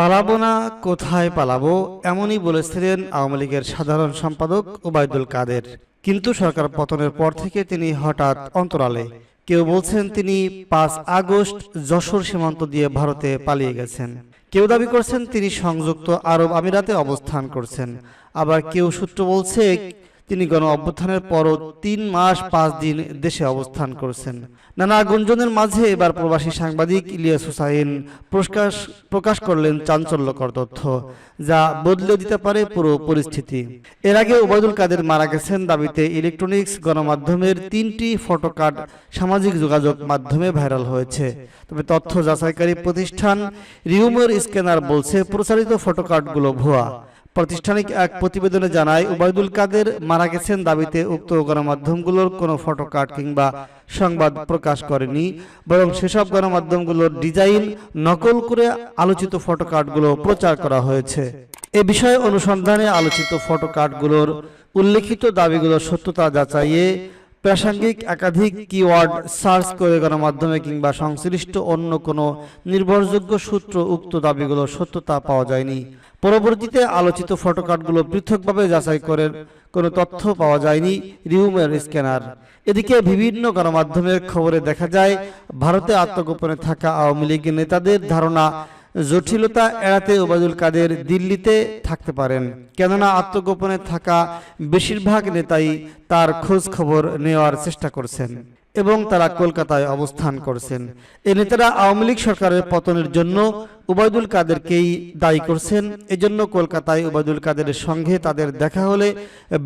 পালাবো না, কোথায় পালাবো, এমনই বলেছিলেন আওয়ামী লীগের সাধারণ সম্পাদক ওবায়দুল কাদের। কিন্তু সরকার পতনের পর থেকে তিনি হঠাৎ অন্তরালে। কেউ বলছেন তিনি পাঁচ আগস্ট যশোর সীমান্ত দিয়ে ভারতে পালিয়ে গেছেন। কেউ দাবি করছেন তিনি সংযুক্ত আরব আমিরাতে অবস্থান করছেন। আবার কেউ সূত্র বলছে তিনি গণ অভ্যুত্থানের পরও তিন মাস পাঁচ দিন দেশে অবস্থান করেছেন। নানা গুঞ্জনের মাঝে এবার প্রবাসী সাংবাদিক ইলিয়াস হুসাইন প্রকাশ প্রকাশ করলেন চাঞ্চল্যকর তথ্য, যা বদলে দিতে পারে পুরো পরিস্থিতি। এর আগে ওবায়দুল কাদের মারা গেছেন দাবিতে ইলেকট্রনিক্স গণমাধ্যমের তিনটি ফটোকার্ড সামাজিক যোগাযোগ মাধ্যমে ভাইরাল হয়েছে। তবে তথ্য যাচাইকারী প্রতিষ্ঠান রিউমের স্ক্যানার বলছে, প্রচারিত ফটোকার্ডগুলো ভুয়া। প্রাতিষ্ঠানিক এক প্রতিবেদনে জানায়, উবায়দুল কাদের মারা গেছেন দাবিতে উক্ত গণমাধ্যমগুলোর কোনো ফটোকার্ড কিংবা সংবাদ প্রকাশ করেনি, বরং সেসব গণমাধ্যমগুলোর ডিজাইন নকল করে আলোচিত ফটোকার্ডগুলো প্রচার করা হয়েছে। এ বিষয়ে অনুসন্ধানে আলোচিত ফটোকার্ডগুলোর উল্লেখিত দাবিগুলোর সত্যতা যাচাইয়ে প্রাসঙ্গিক, একাধিক কিওয়ার্ড সার্চ করে গণমাধ্যমে কিংবা সংশ্লিষ্ট অন্য কোনো নির্ভরযোগ্য সূত্র উক্ত দাবিগুলোর সত্যতা পাওয়া যায়নি। পরবর্তীতে আলোচিত ফটোকার্ডগুলো পৃথকভাবে যাচাই করে কোনো তথ্য পাওয়া যায়নি রিউমের স্ক্যানার। এদিকে বিভিন্ন গণমাধ্যমের খবরে দেখা যায়, ভারতে আত্মগোপনে থাকা আওয়ামী লীগের নেতাদের ধারণা জটিলতা এড়াতে ওবায়দুল কাদের দিল্লিতে থাকতে পারেন। কেননা আত্মগোপনে থাকা বেশিরভাগ নেতাই তার খোঁজ খবর নেওয়ার চেষ্টা করছেন। এবং তারা কলকাতায় অবস্থান করছেন। এ নেতারা আওয়ামী লীগ সরকারের পতনের জন্য উবায়দুল কাদেরকেই দায়ী করছেন। এজন্য কলকাতায় উবায়দুল কাদেরের সঙ্গে তাদের দেখা হলে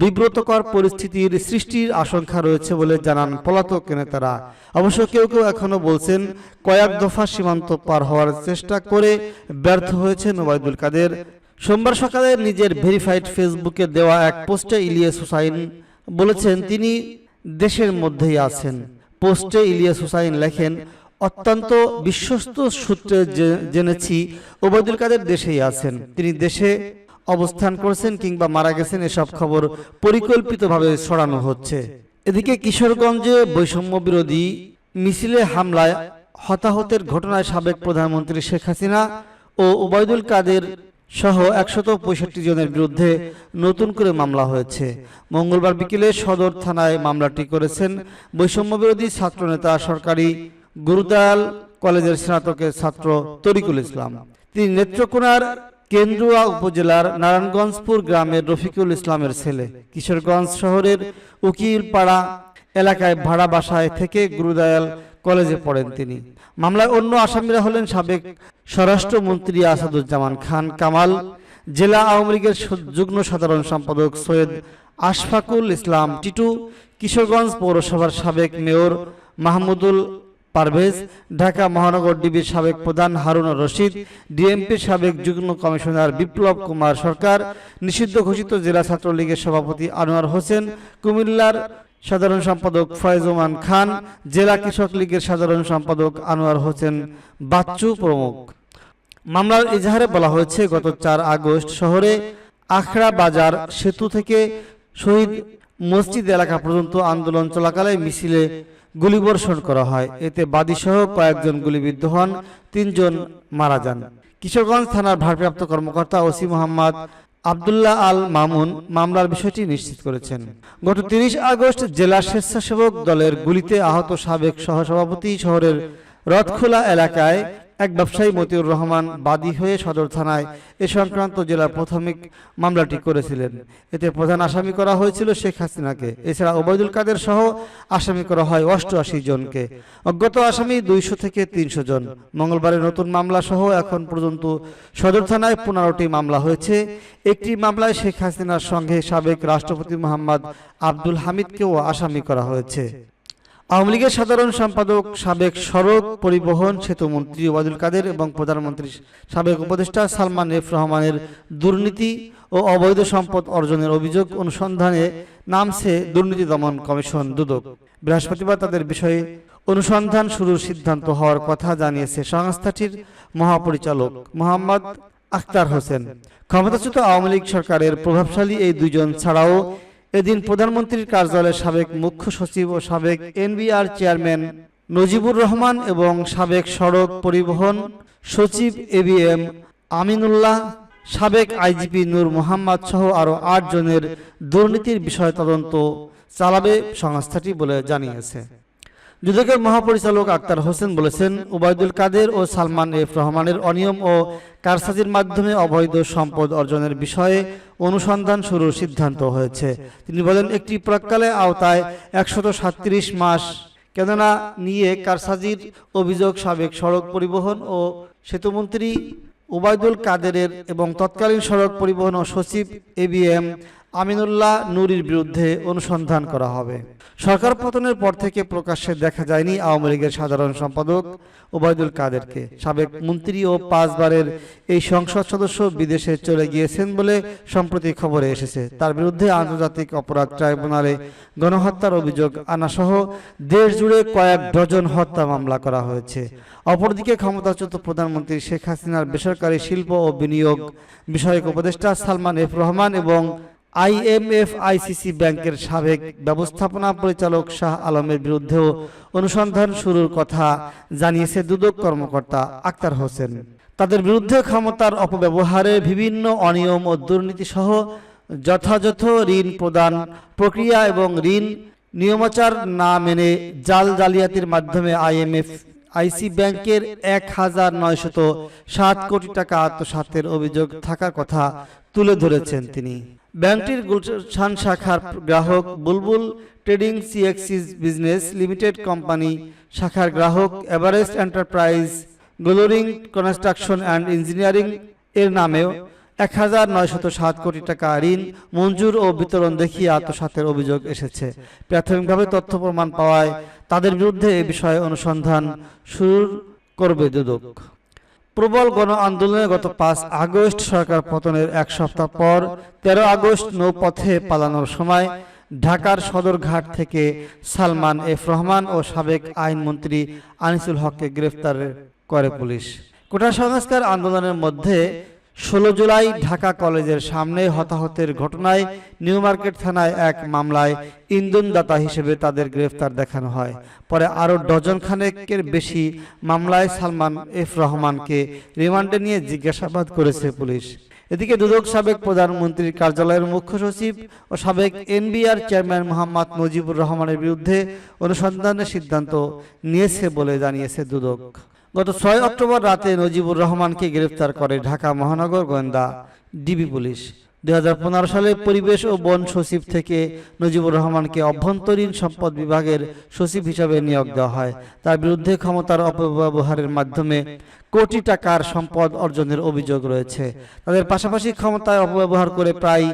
বিব্রতকর পরিস্থিতির সৃষ্টির আশঙ্কা রয়েছে বলে জানান পলাতক নেতারা। অবশ্য কেউ কেউ এখনও বলছেন, কয়েক দফা সীমান্ত পার হওয়ার চেষ্টা করে ব্যর্থ হয়েছেন ওবায়দুল কাদের। সোমবার সকালে নিজের ভেরিফাইড ফেসবুকে দেওয়া এক পোস্টে ইলিয়াস হুসাইন বলেছেন, তিনি দেশের মধ্যেই আছেন। পোস্টে ইলিয়াস হুসাইন লেখেন, অত্যন্ত বিশ্বস্ত সূত্রে জেনেছি ওবায়দুল কাদের দেশেই আছেন। তিনি দেশে অবস্থান করছেন কিংবা মারা গেছেন, এসব খবর পরিকল্পিতভাবে ছড়ানো হচ্ছে। এদিকে কিশোরগঞ্জে বৈষম্য বিরোধী মিছিলে হামলায় হতাহতের ঘটনায় সাবেক প্রধানমন্ত্রী শেখ হাসিনা ও ওবায়দুল কাদের সহ একশত পঁয়ষট্টি জনের বিরুদ্ধে নতুন করে মামলা হয়েছে। মঙ্গলবার বিকেলে সদর থানায় মামলাটি করেছেন বৈষম্য বিরোধী ছাত্রনেতা সরকারি গুরুদয়াল কলেজের স্নাতকের ছাত্র তরিকুল ইসলাম। তিনি নেত্রকোনার কেন্দ্রুয়া উপজেলার নারায়ণগঞ্জপুর গ্রামের রফিকুল ইসলামের ছেলে। কিশোরগঞ্জ শহরের উকিলপাড়া এলাকায় ভাড়া বাসায় থেকে গুরুদয়াল কলেজে পড়েন তিনি। মামলায় অন্য আসামিরা হলেন সাবেক স্বরাষ্ট্রমন্ত্রী আসাদুজ্জামান খান, কামাল, জেলা আওয়ামী লীগের যুগ্ম সাধারণ সম্পাদক সৈয়দ আশফাকুল ইসলাম, টিটু, কিশোরগঞ্জ পৌরসভার সাবেক মেয়র মাহমুদুল পারভেজ, ঢাকা মহানগর ডিবির সাবেক প্রধান হারুন রশিদ, ডিএমপির সাবেক যুগ্ম কমিশনার বিপ্লব কুমার সরকার, নিষিদ্ধ ঘোষিত জেলা ছাত্রলীগের সভাপতি আনোয়ার হোসেন, কুমিল্লার সাধারণ সম্পাদক ফয়জুমান খান, জেলা কৃষক লীগের সাধারণ সম্পাদক আনোয়ার হোসেন বাচ্চু প্রমুখ। মামলার ইজাহারে বলা হয়েছে, গত চার আগস্ট শহরে আখড়া বাজার সেতু থেকে শহীদ মসজিদ এলাকা পর্যন্ত আন্দোলন চলাকালে মিছিলে গুলিবর্ষণ করা হয়। এতে বাদীসহ কয়েকজন গুলিবিদ্ধ হন, তিনজন মারা যান। কিশোরগঞ্জ থানার ভারপ্রাপ্ত কর্মকর্তা ওসি মোহাম্মদ আবদুল্লাহ আল মামুন মামলার বিষয়টি নিশ্চিত করেছেন। গত তিরিশ আগস্ট জেলা স্বেচ্ছাসেবক দলের গুলিতে আহত সাবেক সহসভাপতি শহরের রথখোলা এলাকায় এক ব্যবসায়ী মতিউর রহমান বাদী হয়ে সদর থানায় এ সংক্রান্ত জেলার প্রাথমিক মামলাটি করেছিলেন। এতে প্রধান আসামি করা হয়েছিল শেখ হাসিনাকে। এছাড়া ওবায়দুল কাদের সহ আসামি করা হয় অষ্টআশি জনকে। অজ্ঞাত আসামি দুইশো থেকে তিনশো জন। মঙ্গলবারের নতুন মামলা সহ এখন পর্যন্ত সদর থানায় পনেরোটি মামলা হয়েছে। একটি মামলায় শেখ হাসিনার সঙ্গে সাবেক রাষ্ট্রপতি মোহাম্মদ আব্দুল হামিদকেও আসামি করা হয়েছে। আওয়ামী লীগের সাধারণ সম্পাদক সাবেক সড়ক পরিবহন সেতু মন্ত্রী ওবায়দুল কাদের এবং প্রধানমন্ত্রী সাবেক উপদেষ্টা সালমান এফ রহমানের দুর্নীতি ও অবৈধ সম্পদ অর্জনের অভিযোগ অনুসন্ধানে নামছে দুর্নীতি দমন কমিশন দুদক। বৃহস্পতিবার তাদের বিষয়ে অনুসন্ধান শুরুর সিদ্ধান্ত হওয়ার কথা জানিয়েছে সংস্থাটির মহাপরিচালক মোহাম্মদ আখতার হোসেন। ক্ষমতাচ্যুত আওয়ামী লীগ সরকারের প্রভাবশালী এই দুইজন ছাড়াও এদিন প্রধানমন্ত্রীর কার্যালয়ের সাবেক মুখ্য সচিব ও সাবেক এনবিআর চেয়ারম্যান নজিবুর রহমান এবং সাবেক সড়ক পরিবহন সচিব এবিএম আমিনুল্লাহ, সাবেক আইজিপি নূর মোহাম্মদ সহ আরও আট জনের দুর্নীতির বিষয় তদন্ত চালাবে সংস্থাটি বলে জানিয়েছে। দুদকের মহাপরিচালক আক্তার হোসেন বলেছেন ওবায়দুল কাদের ও সালমান এফ রহমানের অনিয়ম ও কারসাজির মাধ্যমে অবৈধ সম্পদ অর্জনের বিষয়ে অনুসন্ধান শুরুর সিদ্ধান্ত হয়েছে। তিনি বলেন, একটি প্রকালে আওতায় একশত সাতত্রিশ মাস, কেননা নিয়ে কারসাজির অভিযোগ সাবেক সড়ক পরিবহন ও সেতুমন্ত্রী ওবায়দুল কাদেরের এবং তৎকালীন সড়ক পরিবহন ও সচিব এবিএম আমিনুল্লাহ নুরির বিরুদ্ধে অনুসন্ধান করা হবে। সরকার পতনের পর থেকে প্রকাশ্যে দেখা যায়নি আওয়ামী লীগের সাধারণ সম্পাদক ওবায়দুল কাদেরকে। সাবেক মন্ত্রী ও পাঁচবারের এই সংসদ সদস্য বিদেশে চলে গিয়েছেন বলে সম্প্রতি খবরে এসেছে। তার বিরুদ্ধে আন্তর্জাতিক অপরাধ ট্রাইব্যুনালে গণহত্যার অভিযোগ আনাসহ দেশ জুড়ে কয়েক ডজন হত্যা মামলা করা হয়েছে। অপরদিকে ক্ষমতাচ্যুত প্রধানমন্ত্রী শেখ হাসিনার বেসরকারি শিল্প ও বিনিয়োগ বিষয়ক উপদেষ্টা সালমান এফ রহমান এবং আইএমএফ আইসিসি ব্যাংকের সাবেক ব্যবস্থাপনা পরিচালক শাহ আলমের বিরুদ্ধেও অনুসন্ধান শুরুর কথা জানিয়েছে দুদক কর্মকর্তা আক্তার হোসেন। তাদের বিরুদ্ধে ক্ষমতার অপব্যবহারে বিভিন্ন অনিয়ম ও দুর্নীতি সহ যথাযথ ঋণ প্রদান প্রক্রিয়া এবং ঋণ নিয়মাচার না মেনে জাল জালিয়াতির মাধ্যমে আইএমএফ আইসি ব্যাংকের এক হাজার নয়শত কোটি টাকা আত্মসাতের অভিযোগ থাকার কথা তুলে ধরেছেন তিনি। ব্যাংকটির গুলশান শাখার গ্রাহক বুলবুল ট্রেডিং সিএক্সিস বিজনেস লিমিটেড কোম্পানি, শাখার গ্রাহক এভারেস্ট এন্টারপ্রাইজ, গ্লোরিং কনস্ট্রাকশন অ্যান্ড ইঞ্জিনিয়ারিং এর নামেও এক হাজার নয়শত সাত কোটি টাকা ঋণ, মঞ্জুর ও বিতরণ দেখিয়ে আত্মসাতের অভিযোগ এসেছে। প্রাথমিকভাবে তথ্য প্রমাণ পাওয়ায় তাদের বিরুদ্ধে এ বিষয়ে অনুসন্ধান শুরু করবে দুদক। প্রবল গণ আন্দোলনে গত পাঁচ আগস্ট সরকার পতনের এক সপ্তাহ পর তেরো আগস্ট নৌপথে পালানোর সময় ঢাকার সদরঘাট থেকে সালমান এফ রহমান ও সাবেক আইনমন্ত্রী আনিসুল হককে গ্রেফতার করে পুলিশ। কোটা সংস্কার আন্দোলনের মধ্যে ষোলো জুলাই ঢাকা কলেজের সামনে হতাহতের ঘটনায় নিউ মার্কেট থানায় এক মামলায় ইন্ধনদাতা হিসেবে তাদের গ্রেফতার দেখানো হয়। পরে আরও ডজন খানেকের বেশি মামলায় সালমান এফ রহমানকে রিমান্ডে নিয়ে জিজ্ঞাসাবাদ করেছে পুলিশ। এদিকে দুদক সাবেক প্রধানমন্ত্রীর কার্যালয়ের মুখ্য সচিব ও সাবেক এনবিআর চেয়ারম্যান মোহাম্মদ নজিবুর রহমানের বিরুদ্ধে অনুসন্ধানের সিদ্ধান্ত নিয়েছে বলে জানিয়েছে দুদক। গত ছয় অক্টোবর রাতে নজিবুর রহমানকে গ্রেফতার করে ঢাকা মহানগর গোয়েন্দা ডিবি পুলিশ। দুই সালে পরিবেশ ও বন সচিব থেকে নজিবুর রহমানকে অভ্যন্তরীণ সম্পদ বিভাগের সচিব হিসাবে নিয়োগ দেওয়া হয়। তার বিরুদ্ধে ক্ষমতার অপব্যবহারের মাধ্যমে কোটি টাকার সম্পদ অর্জনের অভিযোগ রয়েছে। তাদের পাশাপাশি ক্ষমতায় অপব্যবহার করে প্রায়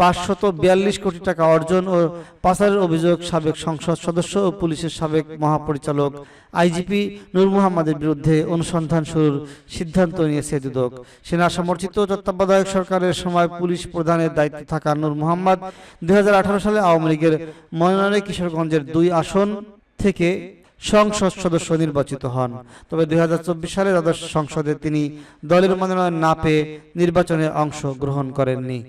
পাঁচশত বিয়াল্লিশ কোটি টাকা অর্জন ও পাচারের অভিযোগ সাবেক সংসদ সদস্য ও পুলিশের সাবেক মহাপরিচালক আইজিপি নূর মোহাম্মদের বিরুদ্ধে অনুসন্ধান শুরুর সিদ্ধান্ত নিয়েছে দুদক। সেনা সমর্থিত তত্ত্বাবধায়ক সরকারের সময় পুলিশ প্রধানের দায়িত্বে থাকা নূর মোহাম্মদ দুই হাজার আঠারো সালে আওয়ামী লীগের মনোনয়নে কিশোরগঞ্জের দুই আসন থেকে সংসদ সদস্য নির্বাচিত হন। তবে দুই হাজার চব্বিশ সালে দ্বাদশ সংসদে তিনি দলের মনোনয়ন না পেয়ে নির্বাচনে অংশ গ্রহণ করেননি।